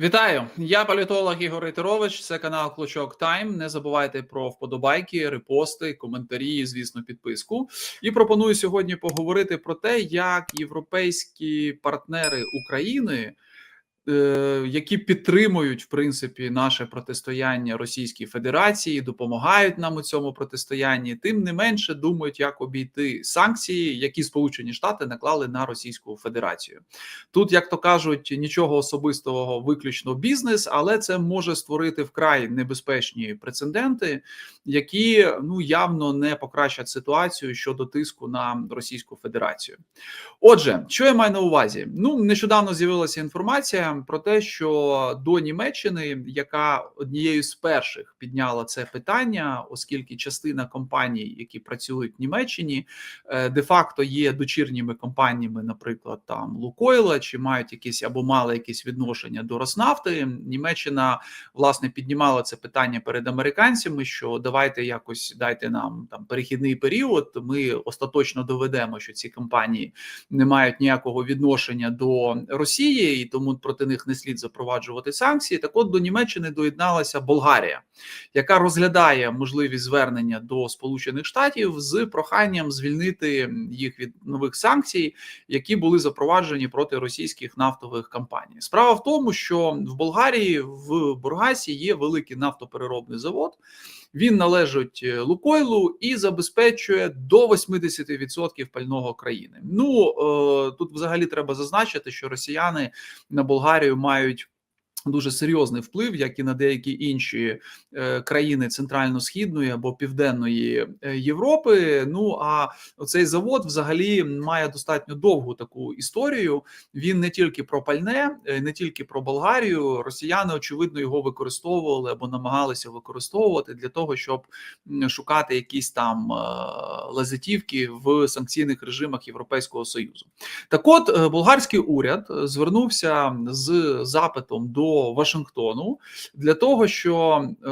Вітаю, я політолог Ігор Рейтерович. Це канал Клочок Тайм. Не забувайте про вподобайки, репости, коментарі, звісно, підписку. І пропоную сьогодні поговорити про те, як європейські партнери України. Е, Які підтримують в принципі наше протистояння Російській Федерації, допомагають нам у цьому протистоянні, тим не менше думають, як обійти санкції, які Сполучені Штати наклали на Російську Федерацію. Тут, як то кажуть, нічого особистого, виключно бізнес, але це може створити вкрай небезпечні прецеденти, які ну явно не покращать ситуацію щодо тиску на Російську Федерацію. Отже, що я маю на увазі? Ну нещодавно з'явилася інформація про те, що до Німеччини, яка однією з перших підняла це питання, оскільки частина компаній, які працюють в Німеччині, е, де-факто є дочірніми компаніями, наприклад, там Лукойла, чи мають якісь або мали якісь відношення до Роснафти. Німеччина власне піднімала це питання перед американцями. Що давайте якось дайте нам там перехідний період. Ми остаточно доведемо, що ці компанії не мають ніякого відношення до Росії, і тому проти них не слід запроваджувати санкції. Так, от до Німеччини доєдналася Болгарія, яка розглядає можливість звернення до Сполучених Штатів з проханням звільнити їх від нових санкцій, які були запроваджені проти російських нафтових компаній. Справа в тому, що в Болгарії в Бургасі є великий нафтопереробний завод. Він належить е, Лукойлу і забезпечує до 80% пального країни. Ну е, тут взагалі треба зазначити, що росіяни на Болгарію мають. Дуже серйозний вплив, як і на деякі інші е, країни центрально-східної або південної е, Європи. Ну а цей завод взагалі має достатньо довгу таку історію. Він не тільки про пальне, е, не тільки про Болгарію. Росіяни очевидно його використовували або намагалися використовувати для того, щоб шукати якісь там лазитівки в санкційних режимах Європейського союзу. Так, от болгарський уряд звернувся з запитом до Вашингтону для того, що е,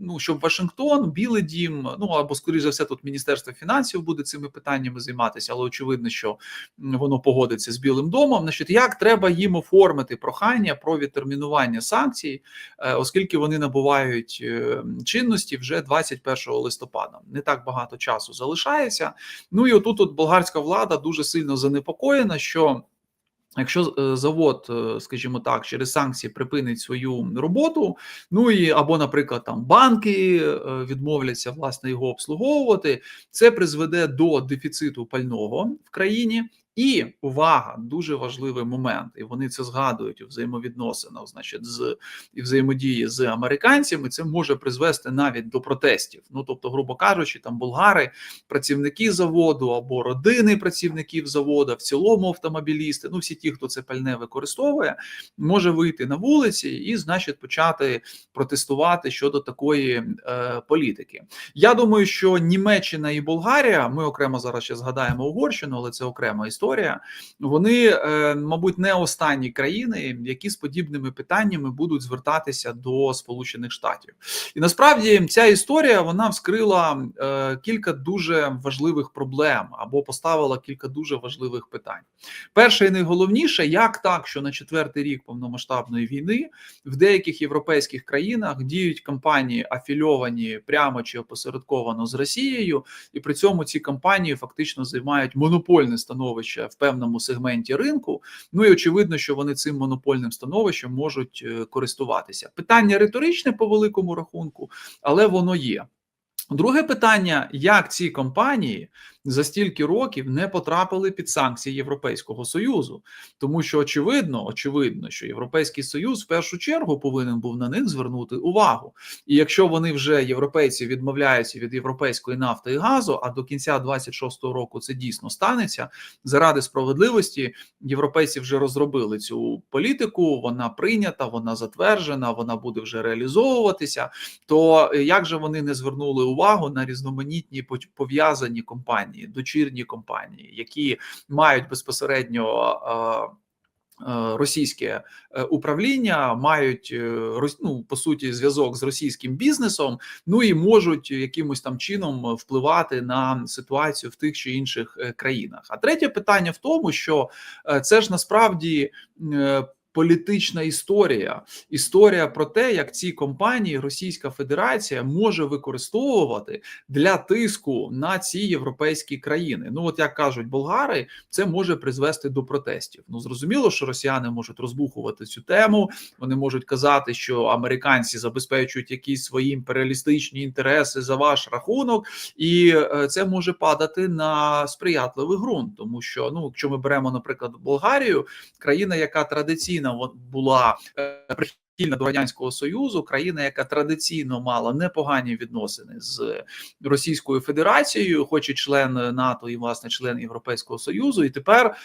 ну щоб Вашингтон, Білий Дім, ну або скоріш за все, тут Міністерство фінансів буде цими питаннями займатися, але очевидно, що воно погодиться з Білим домом. Значить, як треба їм оформити прохання про відтермінування санкцій, е, оскільки вони набувають е, чинності вже 21 листопада. Не так багато часу залишається. Ну і отут от болгарська влада дуже сильно занепокоєна, що. Якщо е, завод, е, скажімо так, через санкції припинить свою роботу, ну і або, наприклад, там банки е, відмовляться власне його обслуговувати, це призведе до дефіциту пального в країні. І увага, дуже важливий момент, і вони це згадують у взаємовідносинах, значить, з і взаємодії з американцями. Це може призвести навіть до протестів. Ну тобто, грубо кажучи, там болгари, працівники заводу або родини працівників заводу, в цілому автомобілісти, ну всі ті, хто це пальне використовує, може вийти на вулиці і, значить, почати протестувати щодо такої е, політики. Я думаю, що Німеччина і Болгарія, ми окремо зараз ще згадаємо Угорщину, але це окрема історія. Вони, е, мабуть, не останні країни, які з подібними питаннями будуть звертатися до Сполучених Штатів. І насправді ця історія вона вскрила е, кілька дуже важливих проблем або поставила кілька дуже важливих питань. Перше і найголовніше, як так, що на четвертий рік повномасштабної війни в деяких європейських країнах діють компанії афільовані прямо чи опосередковано з Росією, і при цьому ці компанії фактично займають монопольне становище в певному сегменті ринку. Ну і очевидно, що вони цим монопольним становищем можуть е, користуватися. Питання риторичне по великому рахунку, але воно є. Друге питання: як ці компанії за стільки років не потрапили під санкції Європейського союзу, тому що очевидно, очевидно, що Європейський Союз в першу чергу повинен був на них звернути увагу. І якщо вони вже європейці відмовляються від європейської нафти і газу, а до кінця 26-го року це дійсно станеться заради справедливості, європейці вже розробили цю політику. Вона прийнята, вона затверджена, вона буде вже реалізовуватися. То як же вони не звернули увагу на різноманітні пов'язані компанії? Дочірні компанії, які мають безпосередньо російське управління, мають ну, по суті зв'язок з російським бізнесом, ну і можуть якимось там чином впливати на ситуацію в тих чи інших країнах. А третє питання в тому, що це ж насправді політична історія. Історія про те, як ці компанії Російська Федерація може використовувати для тиску на ці європейські країни. Ну от як кажуть болгари, це може призвести до протестів. Ну зрозуміло, що росіяни можуть розбухувати цю тему. Вони можуть казати, що американці забезпечують якісь свої імперіалістичні інтереси за ваш рахунок, і е, це може падати на сприятливий ґрунт, тому що ну, якщо ми беремо, наприклад, Болгарію, країна, яка традиційно була е, прихильна до радянського союзу, країна, яка традиційно мала непогані відносини з Російською Федерацією, хоч і член НАТО і власне член Європейського Союзу, і тепер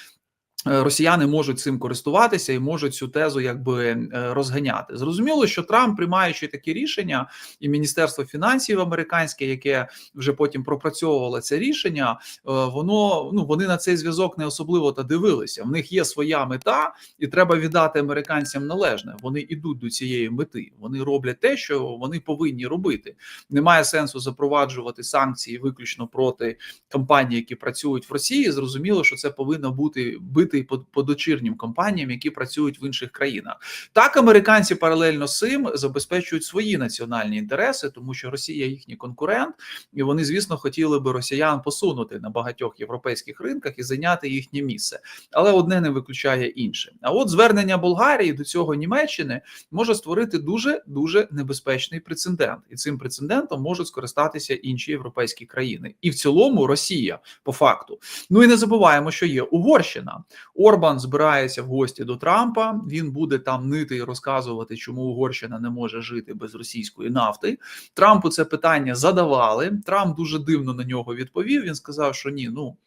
росіяни можуть цим користуватися і можуть цю тезу якби е, розганяти. Зрозуміло, що Трамп, приймаючи такі рішення, і Міністерство фінансів американське, яке вже потім пропрацьовувало це рішення, е, воно ну вони на цей зв'язок не особливо та дивилися. В них є своя мета, і треба віддати американцям належне. Вони йдуть до цієї мети. Вони роблять те, що вони повинні робити. Немає сенсу запроваджувати санкції виключно проти компаній, які працюють в Росії. Зрозуміло, що це повинно бути бити бити по, по дочірнім компаніям, які працюють в інших країнах. Так американці паралельно з цим забезпечують свої національні інтереси, тому що Росія їхній конкурент, і вони, звісно, хотіли би росіян посунути на багатьох європейських ринках і зайняти їхнє місце, але одне не виключає інше. А от звернення Болгарії до цього Німеччини може створити дуже дуже небезпечний прецедент, і цим прецедентом можуть скористатися інші європейські країни, і в цілому Росія по факту. Ну і не забуваємо, що є Угорщина. Орбан збирається в гості до Трампа. Він буде там нити і розказувати, чому Угорщина не може жити без російської нафти. Трампу це питання задавали. Трамп дуже дивно на нього відповів. Він сказав, що ні, ну.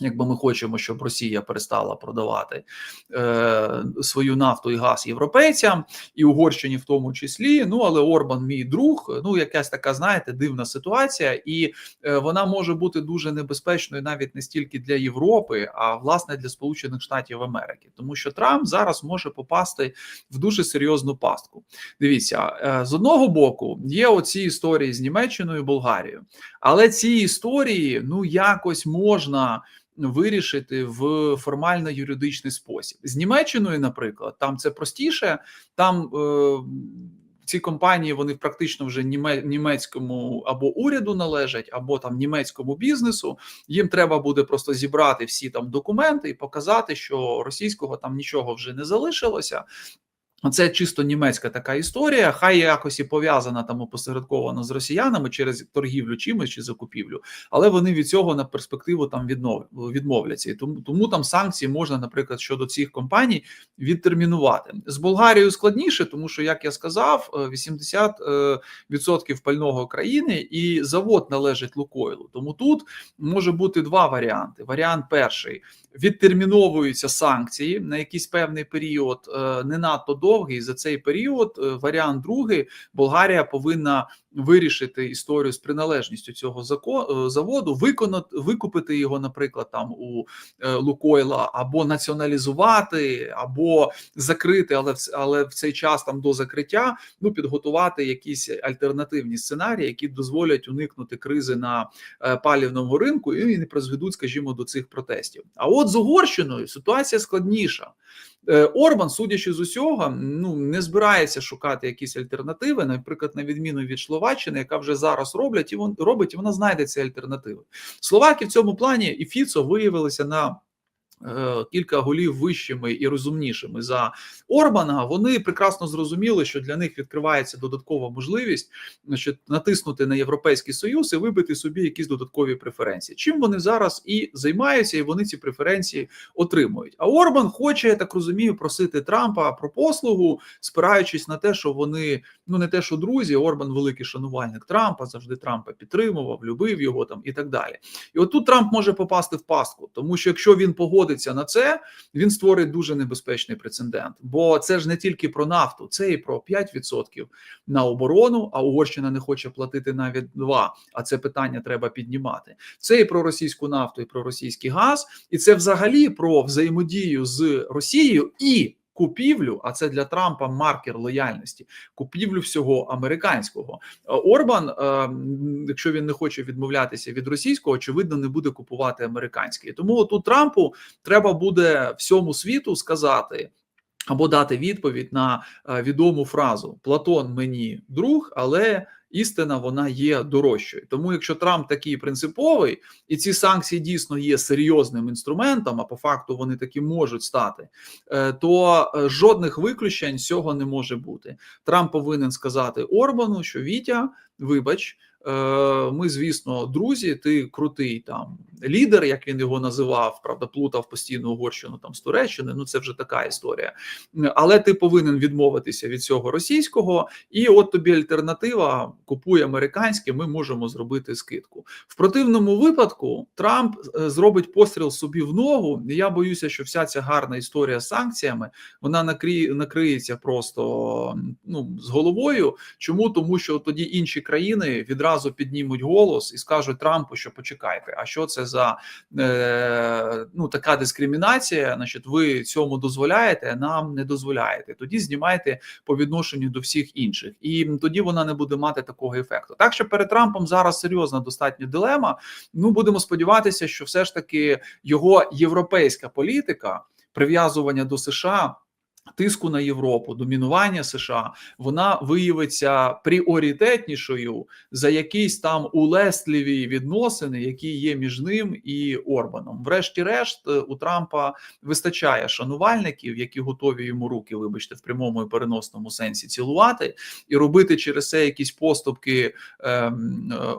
Якби ми хочемо, щоб Росія перестала продавати е, свою нафту і газ європейцям і Угорщині, в тому числі. Ну але Орбан, мій друг, ну якась така, знаєте, дивна ситуація, і е, вона може бути дуже небезпечною навіть не стільки для Європи, а власне для Сполучених Штатів Америки, тому що Трамп зараз може попасти в дуже серйозну пастку. Дивіться, е, з одного боку є оці історії з Німеччиною і Болгарією, але ці історії ну якось можна вирішити в формально юридичний спосіб з Німеччиною, наприклад, там це простіше. Там е, ці компанії вони практично вже німецькому або уряду належать, або там німецькому бізнесу. Їм треба буде просто зібрати всі там документи і показати, що російського там нічого вже не залишилося. Це чисто німецька така історія, хай якось і пов'язана там опосередковано з росіянами через торгівлю чимось чи закупівлю, але вони від цього на перспективу там відмов, відмовляться. І тому тому там санкції можна, наприклад, щодо цих компаній відтермінувати з Болгарією складніше, тому що, як я сказав, 80% е, пального країни і завод належить Лукойлу. Тому тут може бути два варіанти. Варіант перший відтерміновуються санкції на якийсь певний період, е, не надто довгий. За цей період е, варіант другий Болгарія повинна вирішити історію з приналежністю цього е, заводу, виконати викупити його, наприклад, там у Лукойла, або націоналізувати, або закрити, але але в цей час там до закриття ну підготувати якісь альтернативні сценарії, які дозволять уникнути кризи на палівному ринку і не призведуть, скажімо, до цих протестів. А от з Угорщиною ситуація складніша. Е, Орбан, судячи з усього, ну не збирається шукати якісь альтернативи, наприклад, на відміну від Словаччини, яка вже зараз роблять і вон робить, і вона знайде ці альтернативи. Словаки в цьому плані і Фіцо виявилися на. Е, кілька голів вищими і розумнішими за Орбана. Вони прекрасно зрозуміли, що для них відкривається додаткова можливість значить, натиснути на європейський союз і вибити собі якісь додаткові преференції. Чим вони зараз і займаються, і вони ці преференції отримують. А Орбан хоче я так розумію просити Трампа про послугу, спираючись на те, що вони ну не те, що друзі, Орбан великий шанувальник Трампа, завжди Трампа підтримував, любив його там і так далі. І отут Трамп може попасти в пастку, тому що якщо він погодить погодиться на це, він створить дуже небезпечний прецедент. Бо це ж не тільки про нафту, це і про 5% на оборону. А Угорщина не хоче платити навіть 2%, А це питання треба піднімати. Це і про російську нафту, і про російський газ, і це взагалі про взаємодію з Росією і купівлю, а це для Трампа маркер лояльності, купівлю всього американського. Е, Орбан, е, якщо він не хоче відмовлятися від російського, очевидно, не буде купувати американське. Тому тут Трампу треба буде всьому світу сказати. Або дати відповідь на е, відому фразу Платон мені друг, але істина вона є дорожчою. Тому, якщо Трамп такий принциповий, і ці санкції дійсно є серйозним інструментом, а по факту вони таки можуть стати, е, то е, жодних виключень цього не може бути. Трамп повинен сказати Орбану, що Вітя, вибач. Е, Ми, звісно, друзі, ти крутий там лідер, як він його називав, правда, плутав постійно Угорщину там з Туреччини. Ну це вже така історія. Але ти повинен відмовитися від цього російського, і от тобі альтернатива купуй американське. Ми можемо зробити скидку. В противному випадку Трамп е, зробить постріл собі в ногу. Я боюся, що вся ця гарна історія з санкціями вона накриє, накриється просто ну з головою. Чому тому, що тоді інші країни відразу піднімуть голос і скажуть Трампу, що почекайте, а що це за е, ну така дискримінація? Значить, ви цьому дозволяєте, нам не дозволяєте. Тоді знімайте по відношенню до всіх інших, і тоді вона не буде мати такого ефекту. Так що перед Трампом зараз серйозна достатньо дилема. Ну будемо сподіватися, що все ж таки його європейська політика прив'язування до США. Тиску на Європу, домінування США, вона виявиться пріоритетнішою за якісь там улесливі відносини, які є між ним і Орбаном. Врешті-решт, у Трампа вистачає шанувальників, які готові йому руки, вибачте, в прямому і переносному сенсі цілувати і робити через це якісь поступки. Ем, е,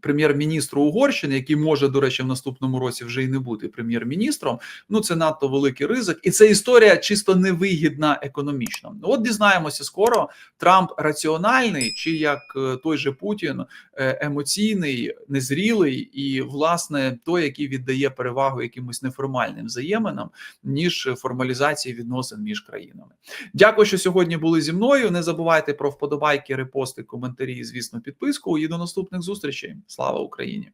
Прем'єр-міністру Угорщини, який може, до речі, в наступному році вже й не бути прем'єр-міністром. Ну це надто великий ризик, і це історія чисто невигідна економічно. От дізнаємося скоро. Трамп раціональний, чи як е, той же Путін е, емоційний, незрілий і власне той, який віддає перевагу якимось неформальним взаєминам, ніж формалізації відносин між країнами. Дякую, що сьогодні були зі мною. Не забувайте про вподобайки, репости, коментарі, і, звісно, підписку. І до наступних зустрічей. Слава Україні!